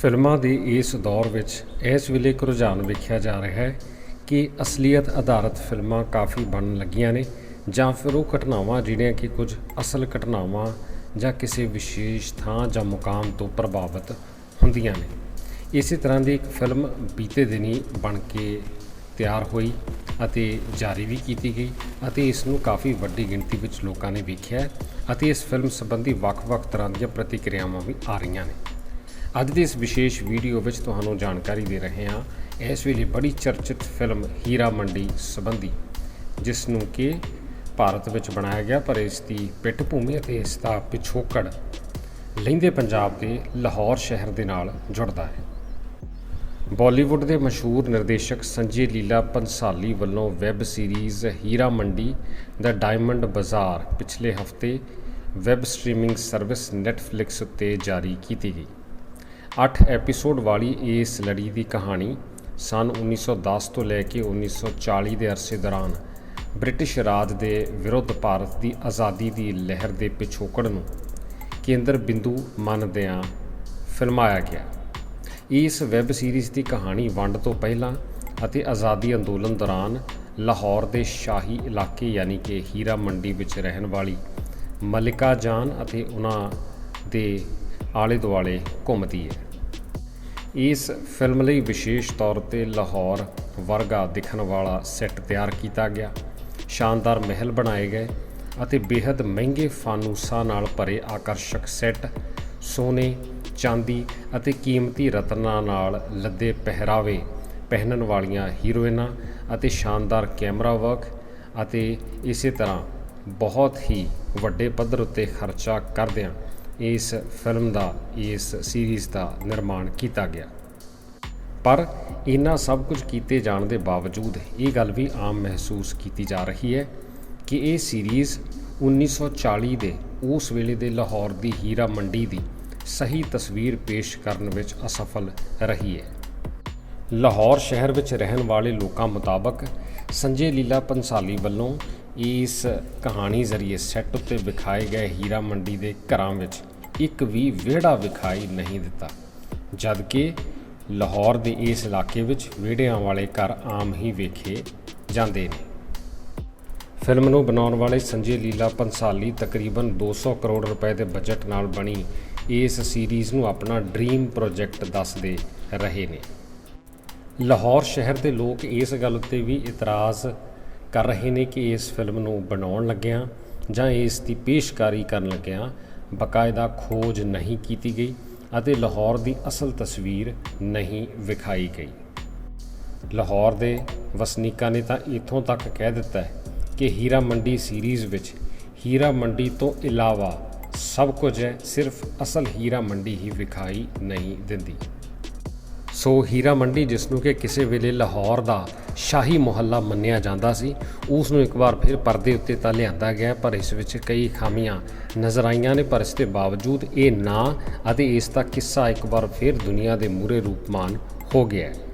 ਫਿਲਮਾਂ ਦੇ ਇਸ ਦੌਰ ਵਿੱਚ ਇਸ ਵੇਲੇ ਇੱਕ ਰੁਝਾਨ ਵੇਖਿਆ ਜਾ ਰਿਹਾ ਹੈ ਕਿ ਅਸਲੀਅਤ ਆਧਾਰਿਤ ਫਿਲਮਾਂ ਕਾਫੀ ਬਣਨ ਲੱਗੀਆਂ ਨੇ ਜਾਂ ਫਿਰ ਉਹ ਘਟਨਾਵਾਂ ਜਿਹੜੀਆਂ ਕਿ ਕੁਝ ਅਸਲ ਘਟਨਾਵਾਂ ਜਾਂ ਕਿਸੇ ਵਿਸ਼ੇਸ਼ ਥਾਂ ਜਾਂ ਮੁਕਾਮ ਤੋਂ ਪ੍ਰਭਾਵਿਤ ਹੁੰਦੀਆਂ ਨੇ। ਇਸੇ ਤਰ੍ਹਾਂ ਦੀ ਇੱਕ ਫਿਲਮ ਬੀਤੇ ਦਿਨੀ ਬਣ ਕੇ ਤਿਆਰ ਹੋਈ ਅਤੇ ਜਾਰੀ ਵੀ ਕੀਤੀ ਗਈ ਅਤੇ ਇਸ ਨੂੰ ਕਾਫੀ ਵੱਡੀ ਗਿਣਤੀ ਵਿੱਚ ਲੋਕਾਂ ਨੇ ਵੇਖਿਆ ਅਤੇ ਇਸ ਫਿਲਮ ਸੰਬੰਧੀ ਵੱਖ-ਵੱਖ ਤਰ੍ਹਾਂ ਦੀਆਂ ਪ੍ਰਤੀਕਿਰਿਆਵਾਂ ਵੀ ਆ ਰਹੀਆਂ ਨੇ। ਅੱਜ ਦੀ ਇਸ ਵਿਸ਼ੇਸ਼ ਵੀਡੀਓ ਵਿੱਚ ਤੁਹਾਨੂੰ ਜਾਣਕਾਰੀ ਦੇ ਰਹੇ ਹਾਂ, ਇਸ ਵੇਲੇ ਬੜੀ ਚਰਚਿਤ ਫਿਲਮ ਹੀਰਾ ਮੰਡੀ ਸੰਬੰਧੀ, ਜਿਸ ਨੂੰ ਕਿ ਭਾਰਤ ਵਿੱਚ ਬਣਾਇਆ ਗਿਆ, ਪਰ ਇਸ ਦੀ ਪਿੱਠ ਭੂਮੀ ਅਤੇ ਇਸ ਦਾ ਪਿਛੋਕੜ ਲਹਿੰਦੇ ਪੰਜਾਬ ਦੇ ਲਾਹੌਰ ਸ਼ਹਿਰ ਦੇ ਨਾਲ ਜੁੜਦਾ ਹੈ। ਬਾਲੀਵੁੱਡ ਦੇ ਮਸ਼ਹੂਰ ਨਿਰਦੇਸ਼ਕ ਸੰਜੇ ਲੀਲਾ ਪੰਸਾਲੀ ਵੱਲੋਂ ਵੈਬ ਸੀਰੀਜ਼ ਹੀਰਾ ਮੰਡੀ, ਦਾ ਡਾਇਮੰਡ ਬਾਜ਼ਾਰ, ਪਿਛਲੇ ਹਫ਼ਤੇ ਵੈਬ ਸਟ੍ਰੀਮਿੰਗ ਸਰਵਿਸ ਨੈਟਫਲਿਕਸ ਉੱਤੇ ਜਾਰੀ ਕੀਤੀ ਗਈ। 8 ਐਪੀਸੋਡ ਵਾਲੀ ਇਸ ਲੜੀ ਦੀ ਕਹਾਣੀ ਸਨ 1910 ਤੋਂ ਲੈ ਕੇ 1940 ਦੇ ਅਰਸੇ ਦੌਰਾਨ ਬ੍ਰਿਟਿਸ਼ ਰਾਜ ਦੇ ਵਿਰੁੱਧ ਭਾਰਤ ਦੀ ਆਜ਼ਾਦੀ ਦੀ ਲਹਿਰ ਦੇ ਪਿਛੋਕੜ ਨੂੰ ਕੇਂਦਰ ਬਿੰਦੂ ਮੰਨਦਿਆਂ ਫਿਲਮਾਇਆ ਗਿਆ। ਇਸ ਵੈਬ ਸੀਰੀਜ਼ ਦੀ ਕਹਾਣੀ ਵੰਡ ਤੋਂ ਪਹਿਲਾਂ ਅਤੇ ਆਜ਼ਾਦੀ ਅੰਦੋਲਨ ਦੌਰਾਨ ਲਾਹੌਰ ਦੇ ਸ਼ਾਹੀ ਇਲਾਕੇ ਯਾਨੀ ਕਿ ਹੀਰਾ ਮੰਡੀ ਵਿੱਚ ਰਹਿਣ ਵਾਲੀ ਮਲਿਕਾ ਜਾਨ ਅਤੇ ਉਹਨਾਂ ਦੇ ਆਲੇ ਦੁਆਲੇ ਘੁੰਮਦੀ ਹੈ। ਇਸ ਫਿਲਮ ਲਈ ਵਿਸ਼ੇਸ਼ ਤੌਰ ਤੇ ਲਾਹੌਰ ਵਰਗਾ ਦਿਖਣ ਵਾਲਾ ਸੈੱਟ ਤਿਆਰ ਕੀਤਾ ਗਿਆ। ਸ਼ਾਨਦਾਰ ਮਹਿਲ ਬਣਾਏ ਗਏ ਅਤੇ ਬੇहद ਮਹਿੰਗੇ ਫਾਨੂਸਾਂ ਨਾਲ ਭਰੇ ਆਕਰਸ਼ਕ ਸੈੱਟ, ਸੋਨੇ, ਚਾਂਦੀ ਅਤੇ ਕੀਮਤੀ ਰਤਨਾਂ ਨਾਲ ਲੱਦੇ ਪਹਿਰਾਵੇ, ਪਹਿਨਣ ਵਾਲੀਆਂ ਹੀਰੋਇਨਾਂ ਅਤੇ ਸ਼ਾਨਦਾਰ ਕੈਮਰਾ ਵਰਕ ਅਤੇ ਇਸੇ ਤਰ੍ਹਾਂ ਬਹੁਤ ਹੀ ਵੱਡੇ ਪੱਧਰ ਉੱਤੇ ਖਰਚਾ ਕਰਦਿਆਂ ਇਸ ਫਿਲਮ ਦਾ, ਇਸ ਸੀਰੀਜ਼ ਦਾ ਨਿਰਮਾਣ ਕੀਤਾ ਗਿਆ। ਪਰ ਇਹਨਾਂ ਸਭ ਕੁਝ ਕੀਤੇ ਜਾਣ ਦੇ ਬਾਵਜੂਦ ਇਹ ਗੱਲ ਵੀ ਆਮ ਮਹਿਸੂਸ ਕੀਤੀ ਜਾ ਰਹੀ ਹੈ ਕਿ ਇਹ ਸੀਰੀਜ਼ 1940 ਦੇ ਉਸ ਵੇਲੇ ਦੇ ਲਾਹੌਰ ਦੀ ਹੀਰਾ ਮੰਡੀ ਦੀ ਸਹੀ ਤਸਵੀਰ ਪੇਸ਼ ਕਰਨ ਵਿੱਚ ਅਸਫਲ ਰਹੀ ਹੈ। ਲਾਹੌਰ ਸ਼ਹਿਰ ਵਿੱਚ ਰਹਿਣ ਵਾਲੇ ਲੋਕਾਂ ਮੁਤਾਬਕ ਸੰਜੇ ਲੀਲਾ ਪੰਸਾਲੀ ਵੱਲੋਂ ਇਸ ਕਹਾਣੀ ਜ਼ਰੀਏ ਸੈੱਟ ਉੱਤੇ ਵਿਖਾਏ ਗਏ ਹੀਰਾ ਮੰਡੀ ਦੇ ਘਰਾਂ ਵਿੱਚ ਇੱਕ ਵੀ ਵਿਹੜਾ ਵਿਖਾਈ ਨਹੀਂ ਦਿੱਤਾ। ਜਦਕਿ ਲਾਹੌਰ ਦੇ ਇਸ ਇਲਾਕੇ ਵਿੱਚ ਵਿਹੜਿਆਂ ਵਾਲੇ ਘਰ ਆਮ ਹੀ ਵੇਖੇ ਜਾਂਦੇ ਨੇ। ਫਿਲਮ ਨੂੰ ਬਣਾਉਣ ਵਾਲੇ ਸੰਜੇ ਲੀਲਾ ਪੰਸਾਲੀ ਤਕਰੀਬਨ 200 ਕਰੋੜ ਰੁਪਏ ਦੇ ਬਜਟ ਨਾਲ ਬਣੀ ਇਸ ਸੀਰੀਜ਼ ਨੂੰ ਆਪਣਾ ਡ੍ਰੀਮ ਪ੍ਰੋਜੈਕਟ ਦੱਸਦੇ ਰਹੇ ਨੇ। ਲਾਹੌਰ ਸ਼ਹਿਰ ਦੇ ਲੋਕ ਇਸ ਗੱਲ ਉੱਤੇ ਵੀ ਇਤਰਾਜ਼ ਕਰ ਰਹੇ ਨੇ ਕਿ ਇਸ ਫਿਲਮ ਨੂੰ ਬਣਾਉਣ ਲੱਗਿਆਂ ਜਾਂ ਇਸ ਦੀ ਪੇਸ਼ਕਾਰੀ ਕਰਨ ਲੱਗਿਆਂ ਬਕਾਇਦਾ ਖੋਜ ਨਹੀਂ ਕੀਤੀ ਗਈ ਅਤੇ ਲਾਹੌਰ ਦੀ ਅਸਲ ਤਸਵੀਰ ਨਹੀਂ ਵਿਖਾਈ ਗਈ। ਲਾਹੌਰ ਦੇ ਵਸਨੀਕਾਂ ਨੇ ਤਾਂ ਇਥੋਂ ਤੱਕ ਕਹਿ ਦਿੱਤਾ ਹੈ ਕਿ ਹੀਰਾ ਮੰਡੀ ਸੀਰੀਜ਼ ਵਿੱਚ ਹੀਰਾ ਮੰਡੀ ਤੋਂ ਇਲਾਵਾ ਸਭ ਕੁਝ ਹੈ, ਸਿਰਫ ਅਸਲ ਹੀਰਾ ਮੰਡੀ ਹੀ ਵਿਖਾਈ ਨਹੀਂ ਦਿੰਦੀ। ਸੋ ਹੀਰਾ ਮੰਡੀ, ਜਿਸ ਨੂੰ ਕਿ ਕਿਸੇ ਵੇਲੇ ਲਾਹੌਰ ਦਾ ਸ਼ਾਹੀ ਮੁਹੱਲਾ ਮੰਨਿਆ ਜਾਂਦਾ ਸੀ, ਉਸ ਨੂੰ ਇੱਕ ਵਾਰ ਫਿਰ ਪਰਦੇ ਉੱਤੇ ਤਾਂ ਲਿਆਂਦਾ ਗਿਆ, ਪਰ ਇਸ ਵਿੱਚ ਕਈ ਖਾਮੀਆਂ ਨਜ਼ਰ ਆਈਆਂ ਨੇ, ਪਰ ਇਸ ਦੇ ਬਾਵਜੂਦ ਇਹ ਨਾਂ ਅਤੇ ਇਸ ਦਾ ਕਿੱਸਾ ਇੱਕ ਵਾਰ ਫਿਰ ਦੁਨੀਆ ਦੇ ਮੂਰੇ ਰੂਪਮਾਨ ਹੋ ਗਿਆ ਹੈ।